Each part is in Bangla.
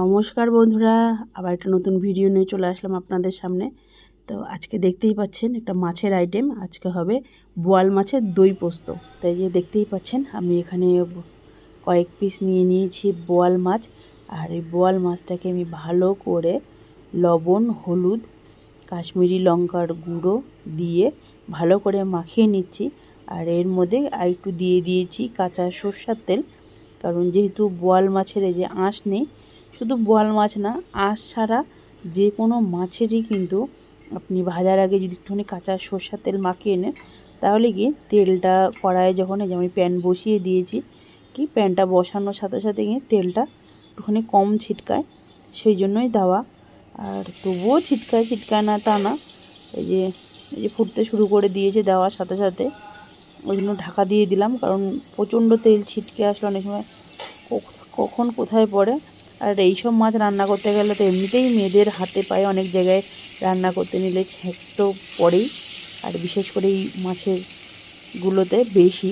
নমস্কার বন্ধুরা, আবার একটা নতুন ভিডিও নিয়ে চলে আসলাম আপনাদের সামনে। তো আজকে দেখতেই পাচ্ছেন একটা মাছের আইটেম আজকে হবে বোয়াল মাছের দই পোস্ত। তাই যে দেখতেই পাচ্ছেন, আমি এখানে কয়েক পিস নিয়ে নিয়েছি বোয়াল মাছ। আর এই বোয়াল মাছটাকে আমি ভালো করে লবণ, হলুদ, কাশ্মীরি লঙ্কার গুঁড়ো দিয়ে ভালো করে মাখিয়ে নিচ্ছি। আর এর মধ্যে আর একটু দিয়ে দিয়েছি কাঁচা সর্ষার তেল, কারণ যেহেতু বোয়াল মাছের এই যে আঁশ নেই শুধু বোয়াল মাছ না, আঁশ ছাড়া যে কোনো মাছেরই কিন্তু আপনি ভাজার আগে যদি একটুখানি কাঁচা সর্ষার তেল মাখিয়ে নেন, তাহলে কি তেলটা কড়াইয়ে যখন এই যে আমি প্যান বসিয়ে দিয়েছি, কি প্যানটা বসানোর সাথে সাথে গিয়ে তেলটা একটুখানি কম ছিটকায়, সেই জন্যই দেওয়া। আর তবুও ছিটকায় ছিটকায় না তা না, এই যে এই যে ফুটতে শুরু করে দিয়েছে দেওয়ার সাথে সাথে, ওই জন্য ঢাকা দিয়ে দিলাম, কারণ প্রচণ্ড তেল ছিটকে আসলে অনেক সময় কখন কোথায় পড়ে আর এই সব মাছ রান্না করতে গেলে তো এমনিতেই মেয়েদের হাতে পায়ে অনেক জায়গায় রান্না করতে নিলে ছেঁক তো পড়েই। আর বিশেষ করে এই মাছের গুলোতে বেশি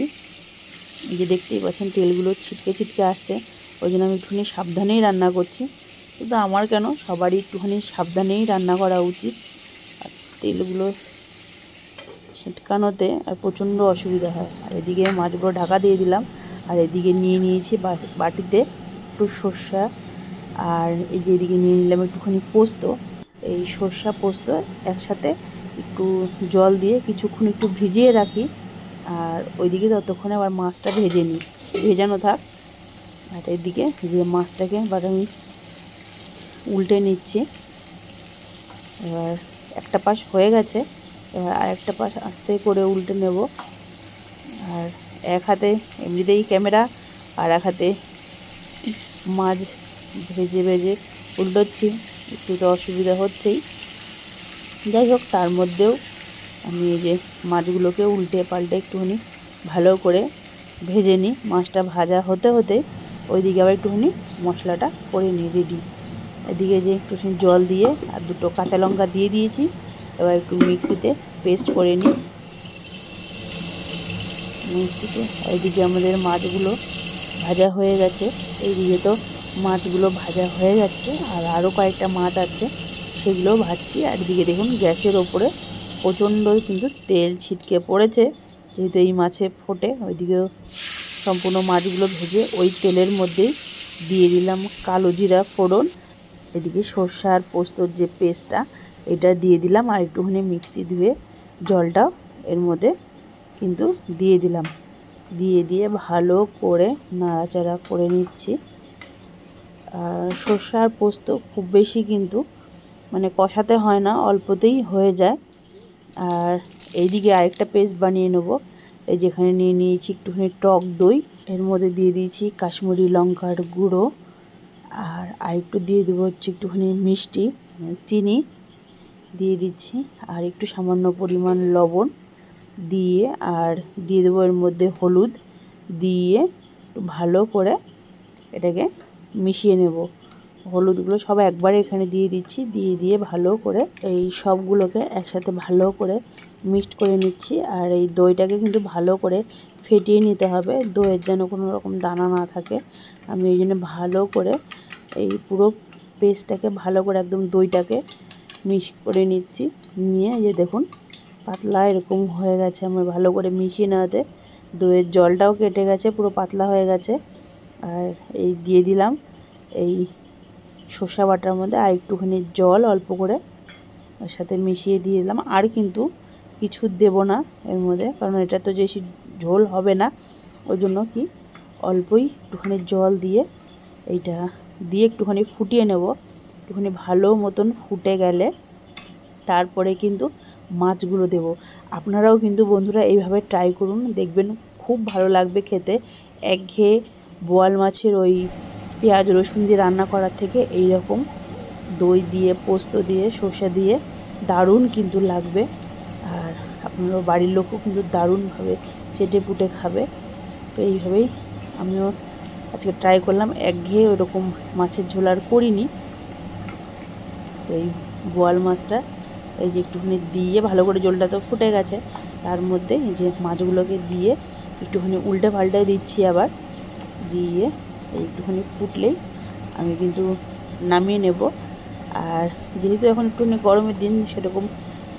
যে দেখতেই পাচ্ছেন, তেলগুলো ছিটকে ছিটকে আসছে। ওই জন্য আমি একটুখানি সাবধানেই রান্না করছি। কিন্তু আমার কেন, সবারই একটুখানি সাবধানেই রান্না করা উচিত। আর তেলগুলো ছিটকানোতে আর প্রচণ্ড অসুবিধা হয়। আর এদিকে মাছগুলো ঢাকা দিয়ে দিলাম। আর এদিকে নিয়ে নিয়েছি বাটিতে একটু সর্ষা আর এই যে এদিকে নিয়ে নিলাম একটুখানি পোস্ত, এই সর্ষা পোস্ত একসাথে একটু জল দিয়ে কিছুক্ষণ একটু ভিজিয়ে রাখি। আর ওইদিকে ততক্ষণে আবার মাছটা ভেজে নিই। ভেজানো থাক। আর এদিকে যে মাছটাকে এবার আমি উল্টে নিচ্ছি। এবার একটা পাশ হয়ে গেছে, এবার আরেকটা পাশ আস্তে করে উল্টে নেব। আর এক হাতে এমনিতেই ক্যামেরা, আর এক হাতে মাছ ভেজে ভেজে উল্টোচ্ছি একটু তো অসুবিধা হচ্ছেই। যাই হোক, তার মধ্যেও আমি এই যে মাছগুলোকে উল্টে পাল্টে একটুখানি ভালো করে ভেজে নিই। মাছটা ভাজা হতে হতে ওইদিকে আবার একটুখানি মশলাটা করে নিই রেডি এদিকে যে একটুখানি জল দিয়ে আর দুটো কাঁচা লঙ্কা দিয়ে দিয়েছি, এবার একটু মিক্সিতে পেস্ট করে নিই। মিক্সিতে এইদিকে আমাদের মাছগুলো ভাজা হয়ে গেছে। এইদিকে তো মাছগুলো ভাজা হয়ে যাচ্ছে আর আরও কয়েকটা মাছ আছে সেগুলোও ভাজছি। আর দেখুন, গ্যাসের ওপরে প্রচণ্ড কিন্তু তেল ছিটকে পড়েছে, যেহেতু এই মাছে ফোটে। ওইদিকেও সম্পূর্ণ মাছগুলো ভেজে ওই তেলের মধ্যেই দিয়ে দিলাম কালো জিরা ফোড়ন। এদিকে সর্ষে আর পোস্তর যে পেস্টটা, এটা দিয়ে দিলাম, আর একটুখানি মিক্সি ধুয়ে জলটাও এর মধ্যে কিন্তু দিয়ে দিলাম। দিয়ে দিয়ে ভালো করে নাড়াচাড়া করে নিচ্ছি। আর সর্ষে পোস্ত খুব বেশি কিন্তু মানে কষাতে হয় না, অল্পতেই হয়ে যায়। আর এইদিকে আরেকটা পেস্ট বানিয়ে নেব। এই যেখানে নিয়ে নিয়েছি একটুখানি টক দই, এর মধ্যে দিয়ে দিয়েছি কাশ্মীরি লঙ্কার গুঁড়ো, আর আরেকটু দিয়ে দেবো হচ্ছে একটুখানি মিষ্টি মানে চিনি দিয়ে দিচ্ছি, আর একটু সামান্য পরিমাণ লবণ দিয়ে, আর দিয়ে দেবো এর মধ্যে হলুদ দিয়ে ভালো করে এটাকে মিশিয়ে নেব। হলুদগুলো সব একবারে এখানে দিয়ে দিচ্ছি, দিয়ে দিয়ে ভালো করে এই সবগুলোকে একসাথে ভালো করে মিক্সড করে নিচ্ছি। আর এই দইটাকে কিন্তু ভালো করে ফেটিয়ে নিতে হবে, দইয়ের যেন কোনো রকম দানা না থাকে। আমি এই জন্য ভালো করে এই পুরো পেস্টটাকে ভালো করে একদম দইটাকে মিক্স করে নিচ্ছি। নিয়ে যে দেখুন, পাতলা এরকম হয়ে গেছে আমার ভালো করে মিশিয়ে নেওয়াতে। দইয়ের জলটাও কেটে গেছে, পুরো পাতলা হয়ে গেছে। আর এই দিয়ে দিলাম এই শসা বাটার মধ্যে আর একটুখানি জল অল্প করে ওর সাথে মিশিয়ে দিয়ে দিলাম। আর কিন্তু কিছু দেব না এর মধ্যে, কারণ এটা তো বেশি ঝোল হবে না, ওই জন্য কি অল্পই একটুখানি জল দিয়ে এইটা দিয়ে একটুখানি ফুটিয়ে নেব। একটুখানি ভালো মতন ফুটে গেলে তারপরে কিন্তু মাছগুলো দেব। আপনারাও কিন্তু বন্ধুরা এইভাবে ট্রাই করুন, দেখবেন খুব ভালো লাগবে খেতে। একঘেয়ে বোয়াল মাছের ওই পেঁয়াজ, রসুন দিয়ে রান্না করার থেকে এই রকম দই দিয়ে, পোস্ত দিয়ে, সর্ষে দিয়ে দারুণ কিন্তু লাগবে। আর আপনার বাড়ির লোকও কিন্তু দারুণভাবে চেটে পুটে খাবে। তো এইভাবেই আমিও আজকে ট্রাই করলাম। একঘেয়ে ওরকম মাছের ঝোল আর করিনি। তো এই বোয়াল মাছটা, এই যে একটুখানি দিয়ে ভালো করে জলটা তো ফুটে গেছে, তার মধ্যে এই যে মাছগুলোকে দিয়ে একটুখানি উল্টে পাল্টে দিচ্ছি আবার। দিয়ে একটুখানি ফুটলেই আমি কিন্তু নামিয়ে নেব। আর যেহেতু এখন একটু গরমের দিন, সেরকম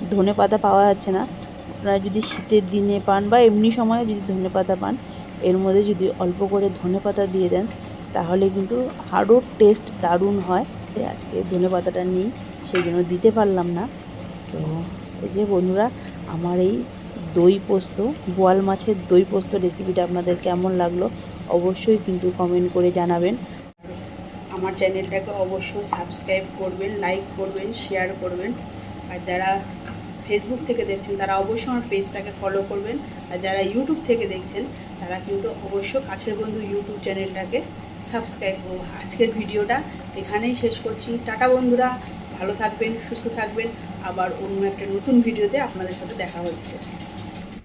ধনে পাতা পাওয়া যাচ্ছে না। আপনারা যদি শীতের দিনে পান বা এমনি সময়ে যদি ধনে পাতা পান, এর মধ্যে যদি অল্প করে ধনে পাতা দিয়ে দেন, তাহলে কিন্তু আরও টেস্ট দারুণ হয়। আজকে ধনে পাতাটা নিই, সেই জন্য দিতে পারলাম না। তো এই যে বন্ধুরা, আমার এই দই পোস্ত, বোয়াল মাছের দই পোস্ত রেসিপিটা আপনাদের কেমন লাগল? অবশ্যই কিন্তু কমেন্ট করে জানাবেন। আমার চ্যানেলটাকে অবশ্যই সাবস্ক্রাইব করবেন লাইক করবেন শেয়ার করবেন। আর যারা ফেসবুক থেকে দেখছেন, তারা অবশ্যই আমার পেজটাকে ফলো করবেন। আর যারা ইউটিউব থেকে দেখছেন, তারা কিন্তু অবশ্যই কাছের বন্ধু ইউটিউব চ্যানেলটাকে সাবস্ক্রাইব করুন। আজকের ভিডিওটা এখানেই শেষ করছি। টাটা বন্ধুরা, ভালো থাকবেন, সুস্থ থাকবেন। আবার অন্য একটা নতুন ভিডিওতে আপনাদের সাথে দেখা হচ্ছে।